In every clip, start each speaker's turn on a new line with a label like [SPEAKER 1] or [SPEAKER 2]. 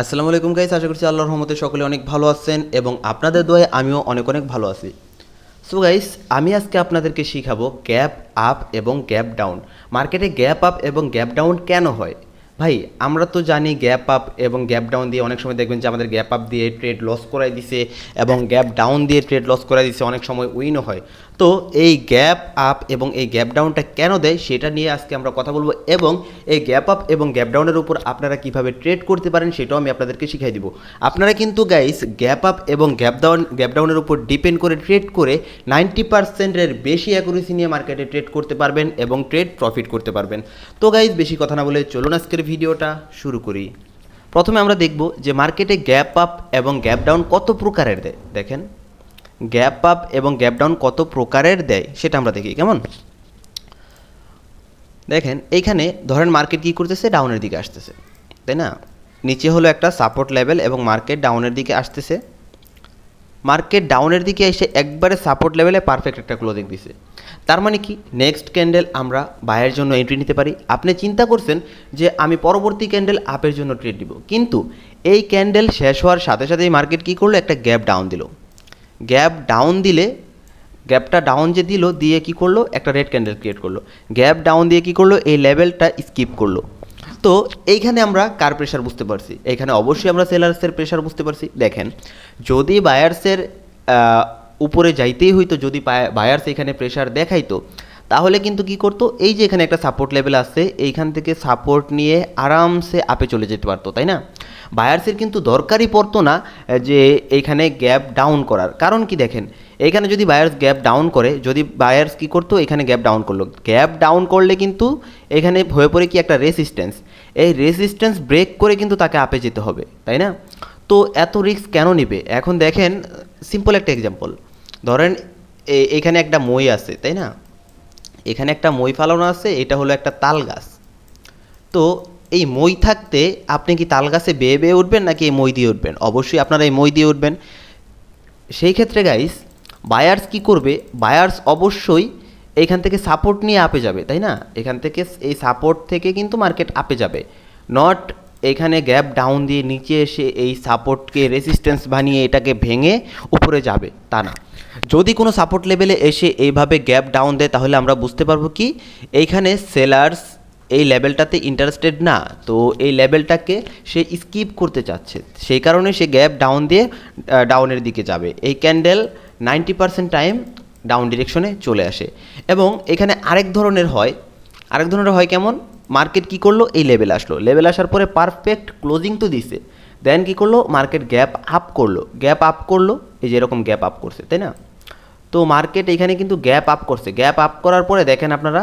[SPEAKER 1] আসসালামু আলাইকুম গাইস আশা করছি আল্লাহর রহমতে সকলে অনেক ভালো আছেন এবং আপনাদের দোয়ায় আমিও অনেক অনেক ভালো আছি। সো গাইস আমি আজকে আপনাদেরকে শিখাবো গ্যাপ আপ এবং গ্যাপ ডাউন মার্কেটে গ্যাপ আপ এবং গ্যাপ ডাউন কেন হয়? ভাই, আমরা তো জানি গ্যাপ আপ এবং গ্যাপ ডাউন দিয়ে অনেক সময় দেখবেন যে আমাদের গ্যাপ আপ দিয়ে ট্রেড লস করাই দিছে এবং গ্যাপ ডাউন দিয়ে ট্রেড লস করাই দিছে, অনেক সময় উইনও হয়। তো এই গ্যাপ আপ এবং এই গ্যাপ ডাউনটা কেন দেয় সেটা নিয়ে আজকে আমরা কথা বলব এবং এই গ্যাপ আপ এবং গ্যাপ ডাউনের উপর আপনারা কীভাবে ট্রেড করতে পারেন সেটাও আমি আপনাদেরকে শিখাই দিব। আপনারা কিন্তু গাইস গ্যাপ আপ এবং গ্যাপ ডাউন গ্যাপ ডাউনের উপর ডিপেন্ড করে ট্রেড করে নাইনটি পার্সেন্টের বেশি অ্যাকুরেসি নিয়ে মার্কেটে ট্রেড করতে পারবেন এবং ট্রেড প্রফিট করতে পারবেন। তো গাইস বেশি কথা না বলে চলুন আজকের ভিডিওটা শুরু করি। প্রথমে আমরা দেখব যে মার্কেটে গ্যাপ আপ এবং গ্যাপ ডাউন কত প্রকারের দেয়। দেখেন। গ্যাপ আপ এবং গ্যাপ ডাউন কত প্রকারের দেয় সেটা আমরা দেখি, কেমন? দেখেন, এইখানে ধরেন মার্কেট কী করতেছে? ডাউনের দিকে আসতেছে, তাই না? নিচে হলো একটা সাপোর্ট লেভেল এবং মার্কেট ডাউনের দিকে আসতেছে। মার্কেট ডাউনের দিকে এসে একবারে সাপোর্ট লেভেলে পারফেক্ট একটা ক্লোজিং দিছে। তার মানে কি? নেক্সট ক্যান্ডেল আমরা বায়ের জন্য এন্ট্রি নিতে পারি। আপনি চিন্তা করছেন যে আমি পরবর্তী ক্যান্ডেল আপের জন্য ট্রেড দিব। কিন্তু এই ক্যান্ডেল শেষ হওয়ার সাথে সাথেই মার্কেট কী করল? একটা গ্যাপ ডাউন দিল। গ্যাপ ডাউন দিলে, গ্যাপটা ডাউন যে দিল, দিয়ে কি করল? একটা রেড ক্যান্ডেল ক্রিয়েট করল। গ্যাপ ডাউন দিয়ে কি করল? এই লেভেলটা স্কিপ করল। তো এইখানে আমরা কার প্রেশার বুঝতে পারছি? এইখানে অবশ্যই আমরা সেলার্সের প্রেশার বুঝতে পারছি। দেখেন, যদি বায়ার্সের উপরে যাইতেই হইতো, যদি বায়ার্স এখানে প্রেশার দেখাইতো, তাহলে কিন্তু কি করতো? এই যে এখানে একটা সাপোর্ট লেভেল আছে, এইখান থেকে সাপোর্ট নিয়ে আরামসে আপে চলে যেতে পারতো, তাই না? বায়ার্সের কিন্তু দরকারই পড়তো না যে এইখানে গ্যাপ ডাউন করার। কারণ কি দেখেন এখানে যদি বায়ার্স গ্যাপ ডাউন করে, যদি বায়ার্স কি করতো, এখানে গ্যাপ ডাউন করল। গ্যাপ ডাউন করলে কিন্তু এখানে হয়ে পড়ে কি একটা রেসিস্ট্যান্স এই রেসিস্ট্যান্স ব্রেক করে কিন্তু তাকে আপে যেতে হবে, তাই না? তো এত রিস্ক কেন নেবে? এখন দেখেন সিম্পল একটা এক্সাম্পল ধরেন এখানে একটা মই আছে, তাই না? এখানে একটা মই ফালানো আছে, এটা হলো একটা তাল গাছ। তো এই মই থাকতে আপনি কি তাল গাছে বেয়ে বেয়ে উঠবেন নাকি এই মই দিয়ে উঠবেন? অবশ্যই আপনারা এই মই দিয়ে উঠবেন। সেই ক্ষেত্রে গাইস বায়ার্স কি করবে? বায়ার্স অবশ্যই এইখান থেকে সাপোর্ট নিয়ে আপে যাবে, তাই না? এখান থেকে এই সাপোর্ট থেকে কিন্তু মার্কেট আপে যাবে। নট এখানে গ্যাপ ডাউন দিয়ে নিচে এসে এই সাপোর্টকে রেসিস্ট্যান্স বানিয়ে এটাকে ভেঙে উপরে যাবে, তা না। যদি কোনো সাপোর্ট লেভেলে এসে এইভাবে গ্যাপ ডাউন দেয়, তাহলে আমরা বুঝতে পারব কি? এইখানে সেলার্স এই লেভেলটাতে ইন্টারেস্টেড না, তো এই লেভেলটাকে সে স্কিপ করতে চাচ্ছে। সেই কারণে সে গ্যাপ ডাউন দিয়ে ডাউনের দিকে যাবে। এই candle ninety percent time down ডিরেকশনে চলে আসে। এবং এখানে আরেক ধরনের হয়। আরেক ধরনের হয় কেমন? মার্কেট কি করল? এই লেভেল আসলো। লেভেল আসার পরে পারফেক্ট ক্লোজিং তো দিছে। দেন কি করল? মার্কেট গ্যাপ আপ করল। গ্যাপ আপ করল। এই যে এরকম গ্যাপ আপ করছে, তাই না? তো মার্কেট এখানে কিন্তু গ্যাপ আপ করছে। গ্যাপ আপ করার পরে দেখেন আপনারা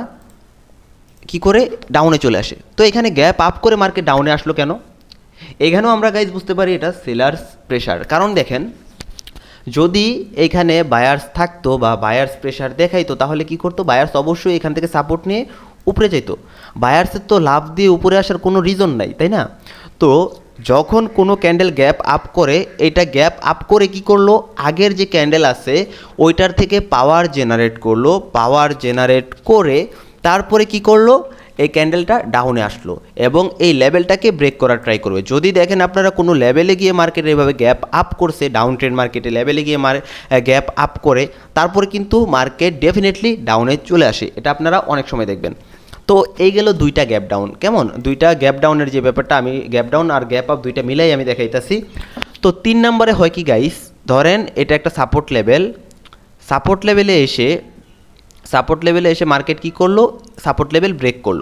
[SPEAKER 1] কি করে? ডাউনে চলে আসে। তো এখানে গ্যাপ আপ করে মার্কেট ডাউনে আসলো কেন? এখানেও আমরা গাইজ বুঝতে পারি এটা সেলার্স প্রেশার কারণ দেখেন, যদি এখানে বায়ার্স থাকতো বা বায়ার্স প্রেশার দেখাইতো, তাহলে কি করতো? বায়ার্স অবশ্যই এখান থেকে সাপোর্ট নিয়ে উপরে যেত বায়ার্সের তো লাভ দিয়ে উপরে আসার কোনো রিজন নাই, তাই না? তো যখন কোনো ক্যান্ডেল গ্যাপ আপ করে, এটা গ্যাপ আপ করে কি করল? আগের যে ক্যান্ডেল আছে, ওইটার থেকে পাওয়ার জেনারেট করল। পাওয়ার জেনারেট করে তারপরে কি করল? এই ক্যান্ডেলটা ডাউনে আসলো এবং এই লেভেলটাকে ব্রেক করার ট্রাই করবে। যদি দেখেন আপনারা কোনো লেভেলে গিয়ে মার্কেটে এভাবে গ্যাপ আপ করছে ডাউন ট্রেন্ড মার্কেটে লেভেলে গিয়ে মার গ্যাপ আপ করে, তারপরে কিন্তু মার্কেট ডেফিনেটলি ডাউনে চলে আসে। এটা আপনারা অনেক সময় দেখবেন। তো এই গেল দুইটা গ্যাপ ডাউন কেমন? দুইটা গ্যাপ ডাউনের যে ব্যাপারটা আমি গ্যাপ ডাউন আর গ্যাপ আপ দুইটা মিলাই আমি দেখাইতেছি। তো তিন নম্বরে হয় কি গাইস ধরেন এটা একটা সাপোর্ট লেভেল সাপোর্ট লেভেলে এসে সাপোর্ট লেভেলে এসে মার্কেট কি করল? সাপোর্ট লেভেল ব্রেক করল।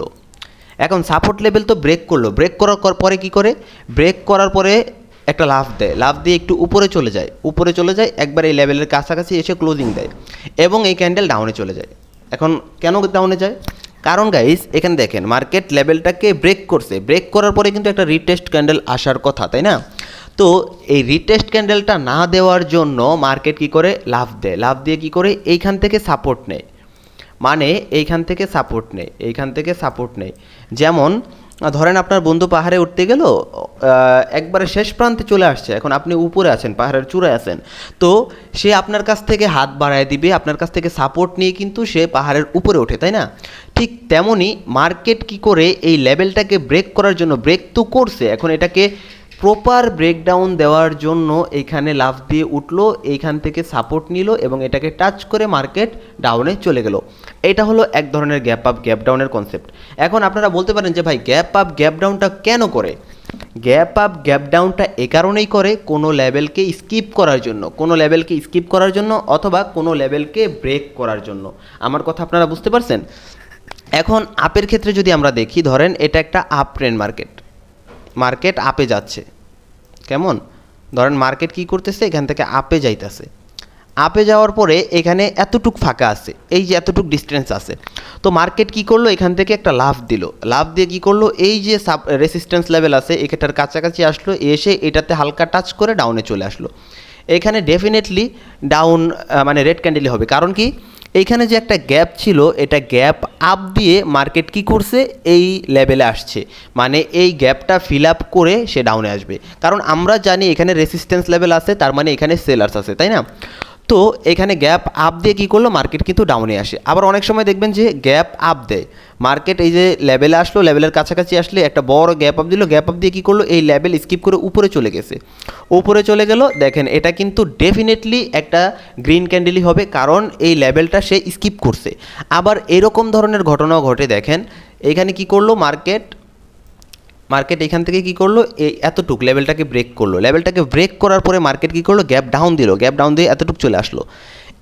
[SPEAKER 1] এখন সাপোর্ট লেভেল তো ব্রেক করল। ব্রেক করার পরে কি করে? ব্রেক করার পরে একটা লাভ দেয়। লাভ দিয়ে একটু উপরে চলে যায়। উপরে চলে যায়, একবার এই লেভেলের কাছাকাছি এসে ক্লোজিং দেয় এবং এই ক্যান্ডেল ডাউনে চলে যায়। এখন কেন ডাউনে যায়? কারণ গাইস এখানে দেখেন মার্কেট লেভেলটাকে ব্রেক করছে। ব্রেক করার পরে কিন্তু একটা রিটেস্ট ক্যান্ডেল আসার কথা, তাই না? তো এই রিটেস্ট ক্যান্ডেলটা না দেওয়ার জন্য মার্কেট কি করে? লাভ দেয়। লাভ দিয়ে কি করে? এইখান থেকে সাপোর্ট নেয়। মানে এইখান থেকে সাপোর্ট নেই, এইখান থেকে সাপোর্ট নেই। যেমন, ধরেন আপনার বন্ধু পাহাড়ে উঠতে গেল একবারে শেষ প্রান্তে চলে আসছে, এখন আপনি উপরে আছেন, পাহাড়ের চূড়ায় আছেন। তো সে আপনার কাছ থেকে হাত বাড়ায় দিবে, আপনার কাছ থেকে সাপোর্ট নিয়ে কিন্তু সে পাহাড়ের উপরে ওঠে, তাই না? ঠিক তেমনই মার্কেট কি করে এই লেভেলটাকে ব্রেক করার জন্য ব্রেক তো করছে, এখন এটাকে প্রপার ব্রেকডাউন দেওয়ার জন্য এইখানে লাভ দিয়ে উঠল, এইখান থেকে সাপোর্ট নিল এবং এটাকে টাচ করে মার্কেট ডাউনে চলে গেল। এটা হলো এক ধরনের গ্যাপ আপ গ্যাপ ডাউনের কনসেপ্ট এখন আপনারা বলতে পারেন যে ভাই গ্যাপ আপ গ্যাপ ডাউনটা কেন করে? গ্যাপ আপ গ্যাপ ডাউনটা এ কারণেই করে কোনো লেভেলকে স্কিপ করার জন্য, কোনো লেভেলকে স্কিপ করার জন্য অথবা কোনো লেভেলকে ব্রেক করার জন্য। আমার কথা আপনারা বুঝতে পারছেন? এখন আপের ক্ষেত্রে যদি আমরা দেখি, ধরেন এটা একটা আপ ট্রেন্ড মার্কেট মার্কেট আপে যাচ্ছে। কেমন? ধরেন মার্কেট কি করতেছে? এখান থেকে আপে যাইতেছে। আপে যাওয়ার পরে এখানে এতটুক ফাঁকা আছে, এই যে এতটুক ডিস্টেন্স আছে। তো মার্কেট কি করল? এখান থেকে একটা লাভ দিল। লাভ দিয়ে কি করল? এই যে সাব রেসিস্ট্যান্স লেভেল আছে, এটার কাছাকাছি আসলো, এসে এটাতে হালকা টাচ করে ডাউনে চলে আসলো। এখানে ডেফিনেটলি ডাউন মানে রেড ক্যান্ডেলই হবে। কারণ কি? এইখানে যে একটা গ্যাপ ছিল, এটা গ্যাপ আপ দিয়ে মার্কেট কি করছে? এই লেভেলে আসছে। মানে এই গ্যাপটা ফিল আপ করে সে ডাউনে আসবে। কারণ আমরা জানি এখানে রেসিস্ট্যান্স লেভেল আছে, তার মানে এখানে সেলার্স আছে, তাই না? তো এখানে গ্যাপ আপ দিয়ে কী করল? মার্কেট কিন্তু ডাউনে আসে। আবার অনেক সময় দেখবেন যে গ্যাপ আপ দেয়। মার্কেট এই যে লেভেলে আসলো লেভেলের কাছাকাছি আসলে একটা বড় গ্যাপ আপ দিল। গ্যাপ আপ দিয়ে কী করল? এই লেভেল স্কিপ করে উপরে চলে গেছে। উপরে চলে গেল, দেখেন এটা কিন্তু ডেফিনেটলি একটা গ্রিন ক্যান্ডেলই হবে, কারণ এই লেভেলটা সে স্কিপ করছে। আবার এরকম ধরনের ঘটনাও ঘটে, দেখেন। এখানে কি করল? মার্কেট মার্কেট এখান থেকে কি করল? এই এতটুক লেভেলটাকে ব্রেক করল। লেভেলটাকে ব্রেক করার পরে মার্কেট কি করল? গ্যাপ ডাউন দিল। গ্যাপ ডাউন দিয়ে এতটুক চলে আসলো।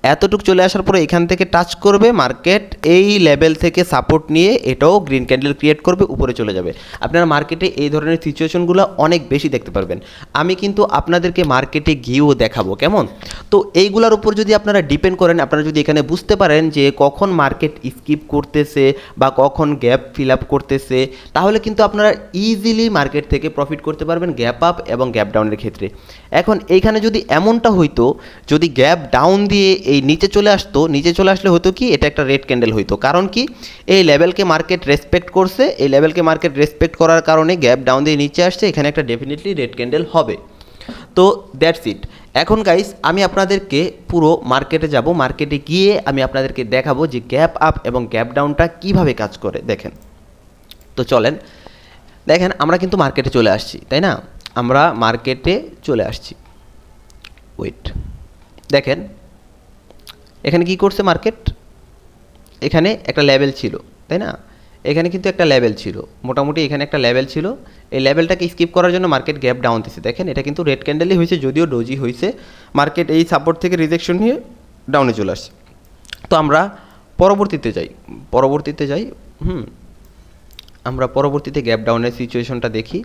[SPEAKER 1] এতটুক চলে আসার পরে এখান থেকে টাচ করবে মার্কেট এই লেভেল থেকে সাপোর্ট নিয়ে এটাও গ্রিন ক্যান্ডেল ক্রিয়েট করবে, উপরে চলে যাবে। আপনারা মার্কেটে এই ধরনের সিচুয়েশনগুলো অনেক বেশি দেখতে পারবেন। আমি কিন্তু আপনাদেরকে মার্কেটে গিয়েও দেখাবো, কেমন? তো এইগুলোর উপর যদি আপনারা ডিপেন্ড করেন, আপনারা যদি এখানে বুঝতে পারেন যে কখন মার্কেট স্কিপ করতেছে বা কখন গ্যাপ ফিল আপ করতেছে, তাহলে কিন্তু আপনারা ইজিলি মার্কেট থেকে প্রফিট করতে পারবেন গ্যাপ আপ এবং গ্যাপ ডাউনের ক্ষেত্রে। এখন এইখানে যদি এমনটা হইতো, যদি গ্যাপ ডাউন দিয়ে এই নিচে চলে আসতো, নিচে চলে আসলে হতো কি, এটা একটা রেড ক্যান্ডেল হইতো। কারণ কি, এই লেভেলকে মার্কেট রেসপেক্ট করছে, এই লেভেলকে মার্কেট রেসপেক্ট করার কারণে গ্যাপ ডাউন দিয়ে নিচে আসছে, এখানে একটা ডেফিনেটলি রেড ক্যান্ডেল হবে। তো দ্যাটস ইট এখন গাইস আমি আপনাদেরকে পুরো মার্কেটে যাব মার্কেটে গিয়ে আমি আপনাদেরকে দেখাবো যে গ্যাপ আপ এবং গ্যাপ ডাউনটা কীভাবে কাজ করে, দেখেন। তো চলেন, দেখেন, আমরা কিন্তু মার্কেটে চলে আসছি, তাই না? আমরা মার্কেটে চলে আসছি। ওয়েট দেখেন এখানে কি করছে মার্কেট এখানে একটা লেভেল ছিল, তাই না? এখানে কিন্তু একটা লেভেল ছিল, মোটামুটি এখানে একটা লেভেল ছিল। এই লেভেলটাকে স্কিপ করার জন্য মার্কেট গ্যাপ ডাউন দিচ্ছে দেখেন, এটা কিন্তু রেড ক্যান্ডেলই হয়েছে, যদিও ডোজি হয়েছে। মার্কেট এই সাপোর্ট থেকে রিজেকশন নিয়ে ডাউনে চলে আসছে। তো আমরা পরবর্তীতে যাই পরবর্তীতে যাই, হুম, আমরা পরবর্তীতে গ্যাপ ডাউনের সিচুয়েশনটা দেখি।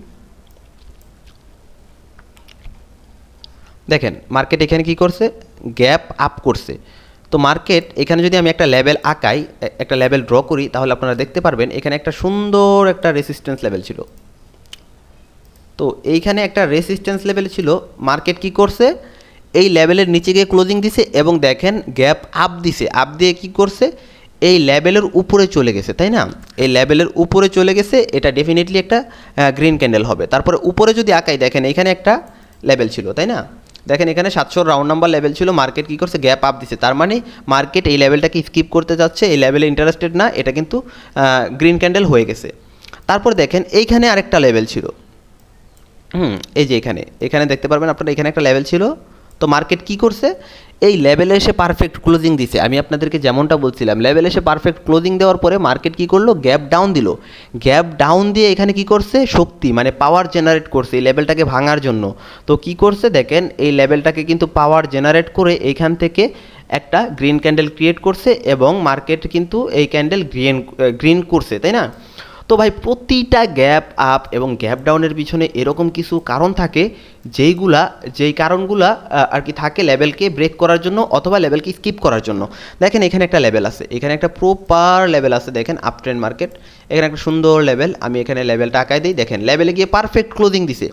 [SPEAKER 1] দেখেন মার্কেট এখানে কি করছে? গ্যাপ আপ করছে। তো মার্কেট, এখানে যদি আমি একটা লেভেল আঁকাই একটা লেভেল ড্র করি, তাহলে আপনারা দেখতে পারবেন এখানে একটা সুন্দর একটা রেসিস্ট্যান্স লেভেল ছিল। তো এইখানে একটা রেসিস্ট্যান্স লেভেল ছিল, মার্কেট কি করছে? এই লেভেলের নিচে গিয়ে ক্লোজিং দিছে এবং দেখেন গ্যাপ আপ দিছে। আপ দিয়ে কি করছে? এই লেভেলের উপরে চলে গেছে, তাই না? এই লেভেলের উপরে চলে গেছে, এটা ডেফিনেটলি একটা গ্রিন ক্যান্ডেল হবে। তারপরে উপরে যদি আঁকাই, দেখেন এখানে একটা লেভেল ছিল, তাই না? দেখেন এখানে সাতশোর রাউন্ড নাম্বার লেভেল ছিল মার্কেট কী করছে? গ্যাপ আপ দিছে। তার মানে মার্কেট এই লেভেলটাকে স্কিপ করতে যাচ্ছে, এই লেভেলে ইন্টারেস্টেড না, এটা কিন্তু গ্রিন ক্যান্ডেল হয়ে গেছে। তারপর দেখেন এইখানে আরেকটা লেভেল ছিল। হুম, এই যে এখানে। এখানে দেখতে পারবেন আপনারা, এখানে একটা লেভেল ছিল। তো মার্কেট কি করছে? এই লেভেলে এসে পারফেক্ট ক্লোজিং দিছে। আমি আপনাদেরকে যেমনটা বলছিলাম লেভেলে এসে পারফেক্ট ক্লোজিং দেওয়ার পরে মার্কেট কি করল? গ্যাপ ডাউন দিল। গ্যাপ ডাউন দিয়ে এখানে কি করছে? শক্তি মানে পাওয়ার জেনারেট করছে এই লেভেলটাকে ভাঙার জন্য। তো কি করছে দেখেন, এই লেভেলটাকে কিন্তু পাওয়ার জেনারেট করে এইখান থেকে একটা গ্রিন ক্যান্ডেল ক্রিয়েট করছে এবং মার্কেট কিন্তু এই ক্যান্ডেল গ্রিন গ্রিন করছে, তাই না? তো ভাই, প্রতিটা গ্যাপ আপ এবং গ্যাপ ডাউনের পিছনে এরকম কিছু কারণ থাকে যেইগুলা, যেই কারণগুলা আর কি থাকে লেভেলকে ব্রেক করার জন্য অথবা লেভেলকে স্কিপ করার জন্য। দেখেন এখানে একটা লেভেল আছে, এখানে একটা প্রপার লেভেল আছে, দেখেন আপ ট্রেন্ড মার্কেট এখানে একটা সুন্দর লেভেল আমি এখানে লেভেলটা আঁকাই দিই, দেখেন লেভেলে গিয়ে পারফেক্ট ক্লোজিং দিছে।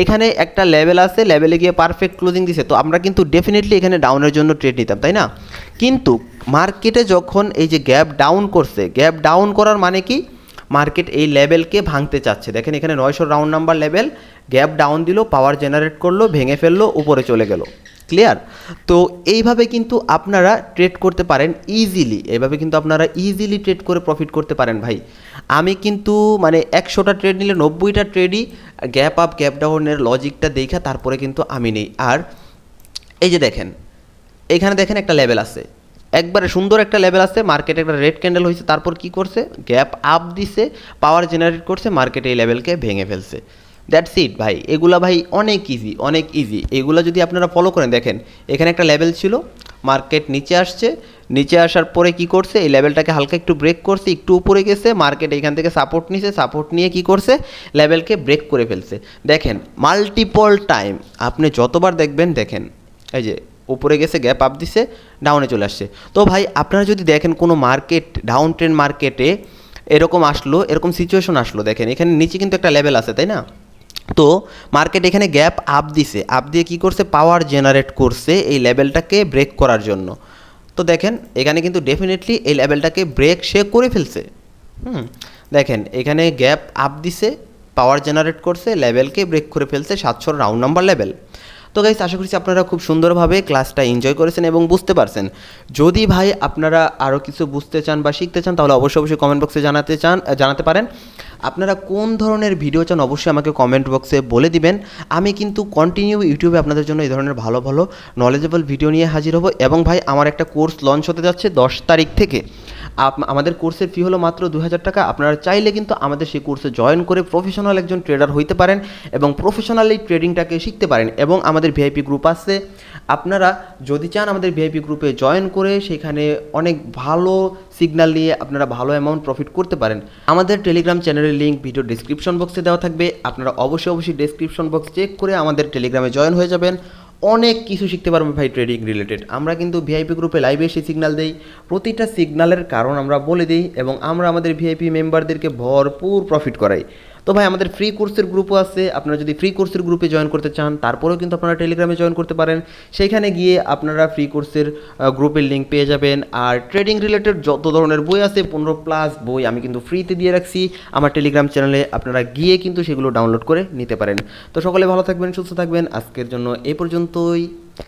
[SPEAKER 1] এখানে একটা লেভেল আছে লেভেলে গিয়ে পারফেক্ট ক্লোজিং দিছে, তো আমরা কিন্তু ডেফিনেটলি এখানে ডাউনের জন্য ট্রেড নিতাম, তাই না? কিন্তু মার্কেটে যখন এই যে গ্যাপ ডাউন করছে গ্যাপ ডাউন করার মানে কি? মার্কেট এই লেভেলকে ভাঙতে চাচ্ছে। দেখেন এখানে নয়শো round number level, gap down দিল, পাওয়ার জেনারেট করল, ভেঙে ফেলল, উপরে চলে গেল। ক্লিয়ার? তো এইভাবে কিন্তু আপনারা ট্রেড করতে পারেন ইজিলি এইভাবে কিন্তু আপনারা ইজিলি ট্রেড করে প্রফিট করতে পারেন ভাই। আমি কিন্তু মানে একশোটা ট্রেড নিলে নব্বইটা ট্রেডই গ্যাপ আপ, গ্যাপ ডাউনের লজিকটা দেখে তারপরে কিন্তু আমি নেই। আর এই যে দেখেন, এখানে দেখেন একটা লেভেল আছে। একবারে সুন্দর একটা লেভেল আছে মার্কেটে একটা রেড ক্যান্ডেল হয়েছে, তারপর কি করছে? গ্যাপ আপ দিছে পাওয়ার জেনারেট করছে মার্কেটে এই লেভেলকে ভেঙে ফেলছে। দ্যাটস ইট ভাই, এগুলা ভাই অনেক ইজি অনেক ইজি এগুলো যদি আপনারা ফলো করেন, দেখেন, এখানে একটা লেভেল ছিল মার্কেট নিচে আসছে, নিচে আসার পরে কি করছে? এই লেভেলটাকে হালকা একটু ব্রেক করছে, একটু উপরে গেছে মার্কেট এখান থেকে সাপোর্ট নিছে সাপোর্ট নিয়ে কি করছে? লেভেলকে ব্রেক করে ফেলছে। দেখেন মাল্টিপল টাইম আপনি যতবার দেখবেন, দেখেন, এই যে উপরে গেছে গ্যাপ আপ দিছে ডাউনে চলে আসছে। তো ভাই, আপনারা যদি দেখেন কোনো মার্কেট ডাউন ট্রেন্ড মার্কেটে এরকম আসলো, এরকম সিচুয়েশন আসলো, দেখেন, এখানে নিচে কিন্তু একটা লেভেল আছে, তাই না? তো মার্কেট এখানে গ্যাপ আপ দিছে। আপ দিয়ে কি করছে? পাওয়ার জেনারেট করছে এই লেভেলটাকে ব্রেক করার জন্য। তো দেখেন, এখানে কিন্তু ডেফিনেটলি এই লেভেলটাকে ব্রেক সে করে ফেলছে। হুম, দেখেন, এখানে গ্যাপ আপ দিছে পাওয়ার জেনারেট করছে লেভেলকে ব্রেক করে ফেলছে সাতশোর রাউন্ড নাম্বার লেভেল তো গাইস আশা করছি আপনারা খুব সুন্দরভাবে ক্লাসটা এনজয় করেছেন এবং বুঝতে পারছেন। যদি ভাই আপনারা আরও কিছু বুঝতে চান বা শিখতে চান, তাহলে অবশ্যই অবশ্যই কমেন্ট বক্সে জানাতে চান জানাতে পারেন। আপনারা কোন ধরনের ভিডিও চান, অবশ্যই আমাকে কমেন্ট বক্সে বলে দিবেন। আমি কিন্তু কন্টিনিউ ইউটিউবে আপনাদের জন্য এই ধরনের ভালো ভালো নলেজেবল ভিডিও নিয়ে হাজির হব এবং ভাই, আমার একটা কোর্স লঞ্চ হতে যাচ্ছে দশ তারিখ থেকে। আমাদের কোর্সের ফি হলো মাত্র দু হাজার টাকা। আপনারা চাইলে কিন্তু আমাদের সেই কোর্সে জয়েন করে প্রফেশনাল একজন ট্রেডার হইতে পারেন এবং প্রফেশনাল ট্রেডিংটাকে শিখতে পারেন এবং আমাদের ভিআইপি গ্রুপ আছে। আপনারা যদি চান আমাদের ভিআইপি গ্রুপে জয়েন করে সেখানে অনেক ভালো সিগন্যাল নিয়ে আপনারা ভালো অ্যামাউন্ট প্রফিট করতে পারেন। আমাদের টেলিগ্রাম চ্যানেলের লিঙ্ক ভিডিও ডিসক্রিপশন বক্সে দেওয়া থাকবে। আপনারা অবশ্যই অবশ্যই ডিসক্রিপশন বক্স চেক করে আমাদের টেলিগ্রামে জয়েন হয়ে যাবেন। অনেক কিছু শিখতে পারবে ভাই ট্রেডিং রিলেটেড আমরা কিন্তু ভিআইপি গ্রুপে লাইভে এসে সিগনাল দেই। প্রতিটা সিগনালের কারণ আমরা বলে দিই এবং আমরা আমাদের ভিআইপি মেম্বারদেরকে ভরপুর প্রফিট করাই। তো ভাই, আমাদের ফ্রি কোর্সের গ্রুপও আছে। আপনারা যদি ফ্রি কোর্সের গ্রুপে জয়েন করতে চান, তারপরেও কিন্তু আপনারা টেলিগ্রামে জয়েন করতে পারেন। সেইখানে গিয়ে আপনারা ফ্রি কোর্সের গ্রুপের লিঙ্ক পেয়ে যাবেন। আর ট্রেডিং রিলেটেড যত ধরনের বই আছে, পনেরো প্লাস বই আমি কিন্তু ফ্রিতে দিয়ে রাখছি। আমার টেলিগ্রাম চ্যানেলে আপনারা গিয়ে কিন্তু সেগুলো ডাউনলোড করে নিতে পারেন। তো সকলে ভালো থাকবেন, সুস্থ থাকবেন। আজকের জন্য এই পর্যন্তই।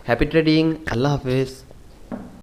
[SPEAKER 1] হ্যাপি ট্রেডিং আল্লাহ হাফেজ।